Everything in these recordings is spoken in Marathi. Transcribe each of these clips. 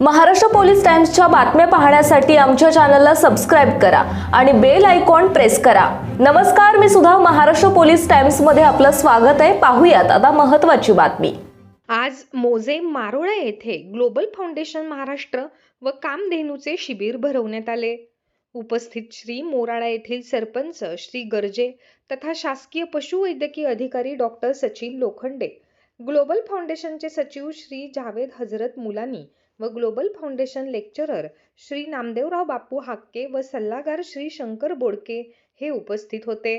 महाराष्ट्र पोलीस टाइम्सच्या बातम्या पाहण्यासाठी आमच्या चॅनलला सबस्क्राईब करा आणि बेल आयकॉन प्रेस करा. नमस्कार मी सुद्धा महाराष्ट्र पोलीस टाइम्समध्ये आपलं स्वागत आहे. पाहूयात आता महत्त्वाची बातमी. आज मोजे मारोळा येथे ग्लोबल फाउंडेशन महाराष्ट्र व कामधेनूचे शिबिर भरवण्यात आले. उपस्थित श्री मोराळा येथील सरपंच श्री गर्जे तथा शासकीय पशुवैद्यकीय अधिकारी डॉक्टर सचिन लोखंडे ग्लोबल फाउंडेशनचे सचिव श्री जावेद हजरत मुलानी व global foundation lecturer Shri Namdevrao Bapu Hakke व सल्लागार श्री शंकर बोडके हे उपस्थित होते.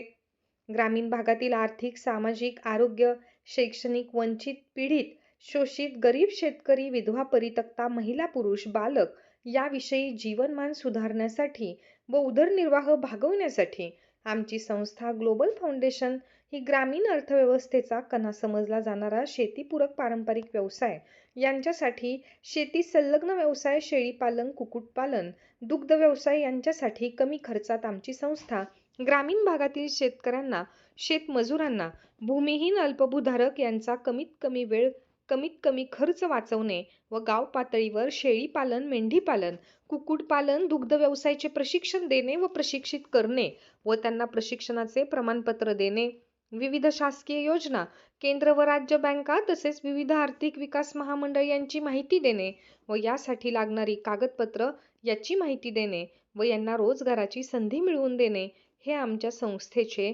ग्रामीण भागातील आर्थिक सामाजिक आरोग्य शैक्षणिक वंचित पीडित शोषित गरीब शेतकरी विधवा परितक्ता महिला पुरुष बालक याविषयी जीवनमान सुधारण्यासाठी व उदरनिर्वाह भागवण्यासाठी आमची संस्था ग्लोबल फाउंडेशन ही ग्रामीण अर्थव्यवस्थेचा कणा समजला जाणारा शेतीपूरक पारंपरिक व्यवसाय. यांच्यासाठी शेती संलग्न व्यवसाय शेळीपालन कुक्कुटपालन दुग्ध व्यवसाय यांच्यासाठी कमी खर्चात आमची संस्था ग्रामीण भागातील शेतकऱ्यांना शेतमजुरांना भूमिहीन अल्पभूधारक यांचा कमीत कमी वेळ कमीत कमी खर्च वाचवणे व गाव पातळीवर शेळीपालन मेंढीपालन कुक्कुटपालन दुग्ध व्यवसायाचे प्रशिक्षण देणे व प्रशिक्षित करणे व त्यांना प्रशिक्षणाचे प्रमाणपत्र देणे. विविध शासकीय योजना केंद्र व राज्य बँका तसेच विविध आर्थिक विकास महामंडळ यांची माहिती देणे व यासाठी लागणारी कागदपत्र याची माहिती देणे व यांना रोजगाराची संधी मिळवून देणे हे आमच्या संस्थेचे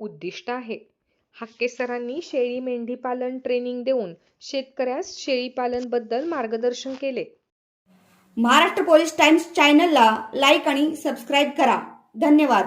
उद्दिष्ट आहे. हक्के सरांनी शेळी मेंढीपालन ट्रेनिंग देऊन शेतकऱ्यास शेळीपालनबद्दल मार्गदर्शन केले. महाराष्ट्र पोलीस टाइम्स चॅनलला लाईक आणि सबस्क्राईब करा. धन्यवाद.